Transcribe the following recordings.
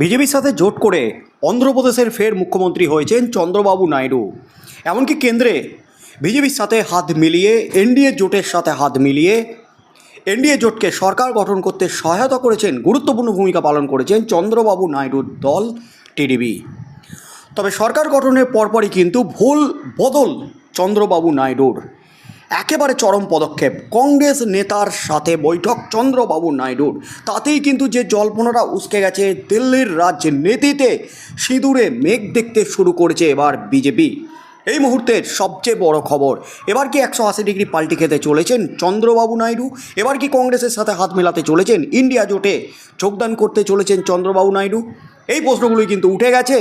বিজেপির সাথে জোট করে অন্ধ্রপ্রদেশের ফের মুখ্যমন্ত্রী হয়েছেন চন্দ্রবাবু নাইডু। এমনকি কেন্দ্রে বিজেপির সাথে হাত মিলিয়ে, এনডিএ জোটের সাথে হাত মিলিয়ে, এনডিএ জোটকে সরকার গঠন করতে সহায়তা করেছেন, গুরুত্বপূর্ণ ভূমিকা পালন করেছেন চন্দ্রবাবু নাইডুর দল টিডিবি তবে সরকার গঠনের পরপরই কিন্তু ভুল বদল চন্দ্রবাবু নাইডুর। একেবারে চরম পদক্ষেপ। কংগ্রেস নেতার সাথে বৈঠক চন্দ্রবাবু নাইডুর। তাতেই কিন্তু যে জল্পনাটা উসকে গেছে দিল্লির রাজনীতিতে সিঁদুরে মেঘ দেখতে শুরু করেছে এবার বিজেপি। এই মুহূর্তের সবচেয়ে বড় খবর, এবার কি একশো আশি ডিগ্রি পাল্টি খেতে চলেছেন চন্দ্রবাবু নাইডু? এবার কি কংগ্রেসের সাথে হাত মেলাতে চলেছেন ইন্ডিয়া জোটে? যোগদান করতে চলেছেন চন্দ্রবাবু নাইডু? এই প্রশ্নগুলোই কিন্তু উঠে গেছে।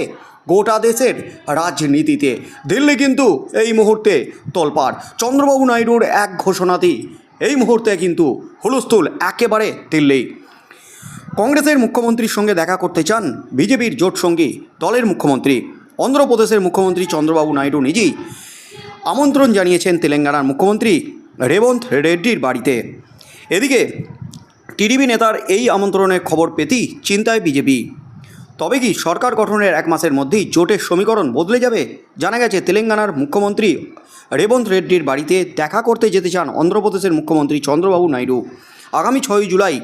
গোটা দেশের রাজনীতিতে। দিল্লি কিন্তু এই মুহূর্তে তোলপাড়। চন্দ্রবাবু নাইডুর এক ঘোষণাতেই এই মুহূর্তে কিন্তু হুলস্থুল একেবারে দিল্লি। কংগ্রেসের মুখ্যমন্ত্রীর সঙ্গে দেখা করতে চান বিজেপির জোট সঙ্গী দলের মুখ্যমন্ত্রী। অন্ধ্রপ্রদেশের মুখ্যমন্ত্রী চন্দ্রবাবু নাইডু নিজেই আমন্ত্রণ জানিয়েছেন তেলেঙ্গানার মুখ্যমন্ত্রী রেবন্ত রেড্ডির বাড়িতে। এদিকে টিডিপি নেতার এই আমন্ত্রণের খবর পেতেই চিন্তায় বিজেপি। তবে কি সরকার গঠনের এক মাসের মধ্যেই জোটের সমীকরণ বদলে যাবে? জানা গেছে, তেলেঙ্গানার মুখ্যমন্ত্রী রেবন্ত রেড্ডির বাড়িতে দেখা করতে যেতে চান অন্ধ্রপ্রদেশের মুখ্যমন্ত্রী চন্দ্রবাবু নাইডু। আগামী ছয়ই জুলাই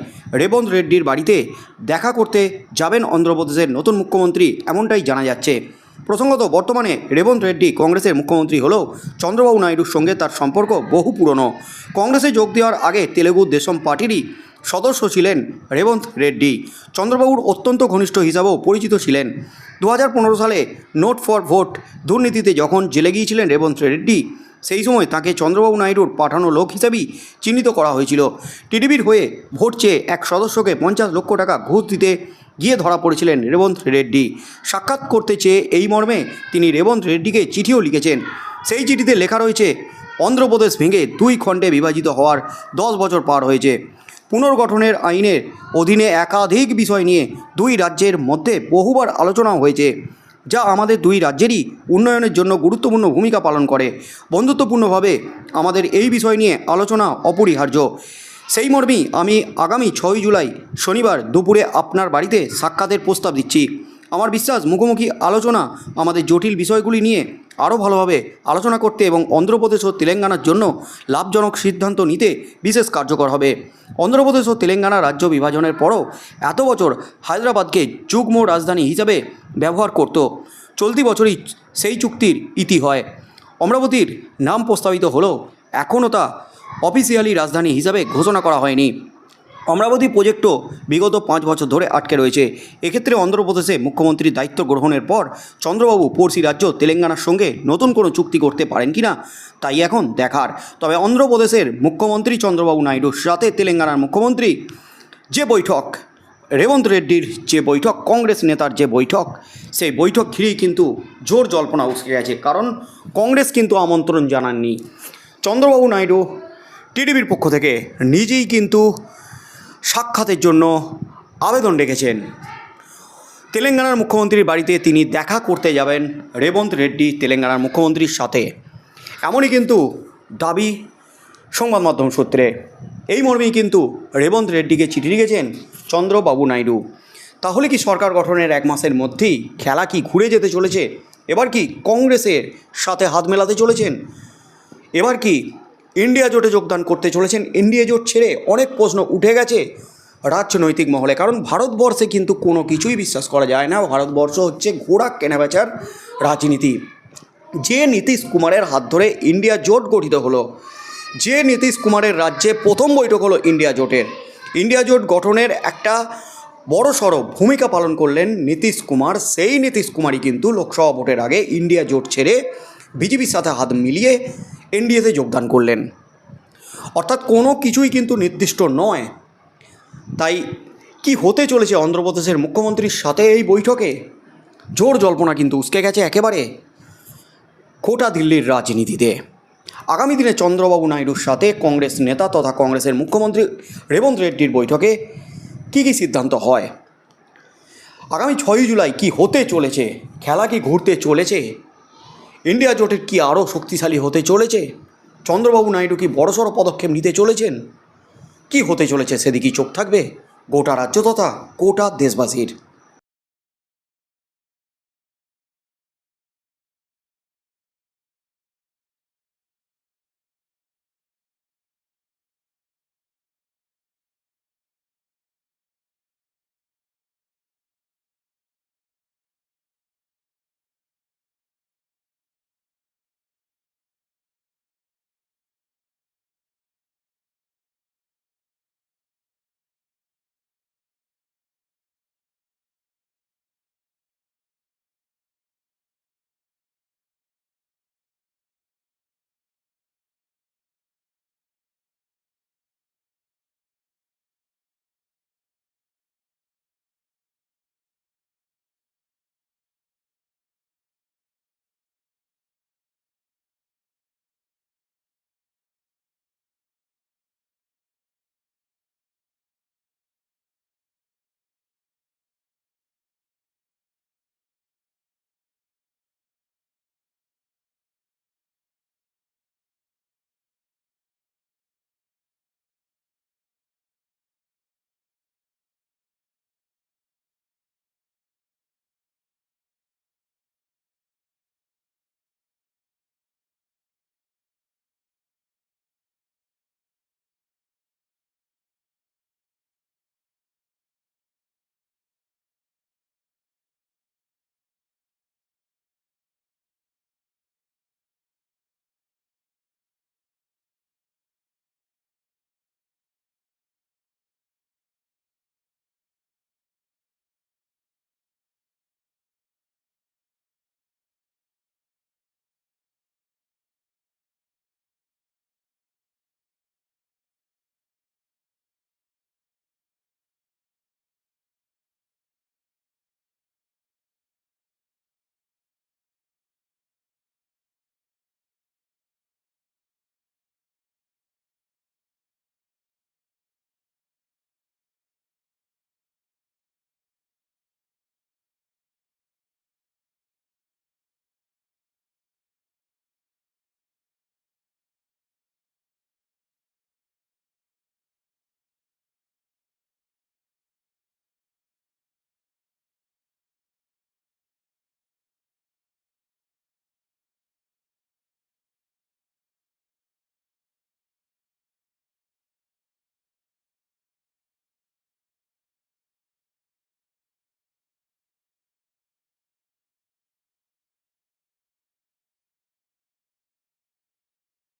রেবন্ত রেড্ডির বাড়িতে দেখা করতে যাবেন অন্ধ্রপ্রদেশের নতুন মুখ্যমন্ত্রী, এমনটাই জানা যাচ্ছে। প্রসঙ্গত, বর্তমানে রেবন্ত রেড্ডি কংগ্রেসের মুখ্যমন্ত্রী হলেও চন্দ্রবাবু নাইডুর সঙ্গে তার সম্পর্ক বহু পুরনো। কংগ্রেসে যোগ দেওয়ার আগে তেলেগু দেশম পার্টিরই সদস্য ছিলেন রেবন্ত রেড্ডি। চন্দ্রবাবুর অত্যন্ত ঘনিষ্ঠ হিসাবেও পরিচিত ছিলেন। দু হাজার পনেরো সালে নোট ফর ভোট দুর্নীতিতে যখন জেলে গিয়েছিলেন রেবন্ত রেড্ডি, সেই সময় তাকে চন্দ্রবাবু নাইডুর পাঠানো লোক হিসাবেই চিহ্নিত করা হয়েছিল। টিডিবির হয়ে ভোট চেয়ে এক সদস্যকে পঞ্চাশ লক্ষ টাকা ঘুষ দিতে গিয়ে ধরা পড়েছিলেন রেবন্ত রেড্ডি। সাক্ষাৎ করতে চেয়ে এই মর্মে তিনি রেবন্ত রেড্ডিকে চিঠিও লিখেছেন। সেই চিঠিতে লেখা রয়েছে, অন্ধ্রপ্রদেশ ভেঙে দুই খণ্ডে বিভাজিত হওয়ার দশ বছর পার হয়েছে। পুনর্গঠনের আইনের অধীনে একাধিক বিষয় নিয়ে দুই রাজ্যের মধ্যে বহুবার আলোচনা হয়েছে, যা আমাদের দুই রাজ্যেরই উন্নয়নের জন্য গুরুত্বপূর্ণ ভূমিকা পালন করে। বন্ধুত্বপূর্ণভাবে আমাদের এই বিষয় নিয়ে আলোচনা অপরিহার্য। সেই মর্মেই আমি আগামী ছয় জুলাই, শনিবার দুপুরে আপনার বাড়িতে সাক্ষাতের প্রস্তাব দিচ্ছি। আমার বিশ্বাস, মুখোমুখি আলোচনা আমাদের জটিল বিষয়গুলি নিয়ে আরও ভালোভাবে আলোচনা করতে এবং অন্ধ্রপ্রদেশ ও তেলেঙ্গানার জন্য লাভজনক সিদ্ধান্ত নিতে বিশেষ কার্যকর হবে। অন্ধ্রপ্রদেশ ও তেলেঙ্গানা রাজ্য বিভাজনের পরও এত বছর হায়দ্রাবাদকে যুগ্ম রাজধানী হিসাবে ব্যবহার করত। চলতি বছরই সেই চুক্তির ইতি হয়। অমরাবতীর নাম প্রস্তাবিত হলেও এখনও তা অফিসিয়ালি রাজধানী হিসাবে ঘোষণা করা হয়নি। অমরাবতী প্রজেক্টও বিগত পাঁচ বছর ধরে আটকে রয়েছে। এক্ষেত্রে অন্ধ্রপ্রদেশে মুখ্যমন্ত্রীর দায়িত্ব গ্রহণের পর চন্দ্রবাবু পড়শি রাজ্য তেলেঙ্গানার সঙ্গে নতুন কোনো চুক্তি করতে পারেন কি না তাই এখন দেখার। তবে অন্ধ্রপ্রদেশের মুখ্যমন্ত্রী চন্দ্রবাবু নাইডুর সাথে তেলেঙ্গানার মুখ্যমন্ত্রী যে বৈঠক, রেবন্ত রেড্ডির যে বৈঠক, কংগ্রেস নেতার যে বৈঠক, সেই বৈঠক ঘিরেই কিন্তু জোর জল্পনা উসকে গেছে। কারণ কংগ্রেস কিন্তু আমন্ত্রণ জানাননি। চন্দ্রবাবু নাইডু টিডিবির পক্ষ থেকে নিজেই কিন্তু সাক্ষাতের জন্য আবেদন রেখেছেন। তেলেঙ্গানার মুখ্যমন্ত্রীর বাড়িতে তিনি দেখা করতে যাবেন রেবন্ত রেড্ডি তেলেঙ্গানার মুখ্যমন্ত্রীর সাথে। এমনই কিন্তু দাবি সংবাদ মাধ্যম সূত্রে। এই মর্মেই কিন্তু রেবন্ত রেড্ডিকে চিঠি লিখেছেন চন্দ্রবাবু নাইডু। তাহলে কি সরকার গঠনের এক মাসের মধ্যেই খেলা কি ঘুরে যেতে চলেছে? এবার কি কংগ্রেসের সাথে হাত মেলাতে চলেছেন? এবার কি ইন্ডিয়া জোটে যোগদান করতে চলেছেন। ইন্ডিয়া জোট ছেড়ে অনেক প্রশ্ন উঠে গেছে রাজনৈতিক মহলে। কারণ ভারতবর্ষে কিন্তু কোনো কিছুই বিশ্বাস করা যায় না। ভারতবর্ষ হচ্ছে ঘোড়া কেনাবেচার রাজনীতি। যে নীতিশ কুমারের হাত ধরে ইন্ডিয়া জোট গঠিত হলো, যে নীতিশ কুমারের রাজ্যে প্রথম বৈঠক হলো ইন্ডিয়া জোটের। ইন্ডিয়া জোট গঠনের একটা বড় সড়ো ভূমিকা পালন করলেন নীতিশ কুমার। সেই নীতিশ কুমারই কিন্তু লোকসভা ভোটের আগে ইন্ডিয়া জোট ছেড়ে বিজেপির সাথে হাত মিলিয়ে এনডিএতে যোগদান করলেন। অর্থাৎ কোনো কিছুই কিন্তু নির্দিষ্ট নয়। তাই কি হতে চলেছে অন্ধ্রপ্রদেশের মুখ্যমন্ত্রীর সাথে এই বৈঠকে? জোর জল্পনা কিন্তু উসকে গেছে একেবারে গোটা দিল্লির রাজনীতিতে। আগামী দিনে চন্দ্রবাবু নাইডুর সাথে কংগ্রেস নেতা তথা কংগ্রেসের মুখ্যমন্ত্রী রেবন্ত রেড্ডির বৈঠকে কী কী সিদ্ধান্ত হয়? আগামী ছয়ই জুলাই কি হতে চলেছে? খেলা কি ঘুরতে চলেছে? ইন্ডিয়া জোটের কি আরও শক্তিশালী হতে চলেছে? চন্দ্রবাবু নাইডু কি বড়সড় পদক্ষেপ নিতে চলেছেন? কি হতে চলেছে সেদিকেই চোখ থাকবে গোটা রাজ্য তথা গোটা দেশবাসীর।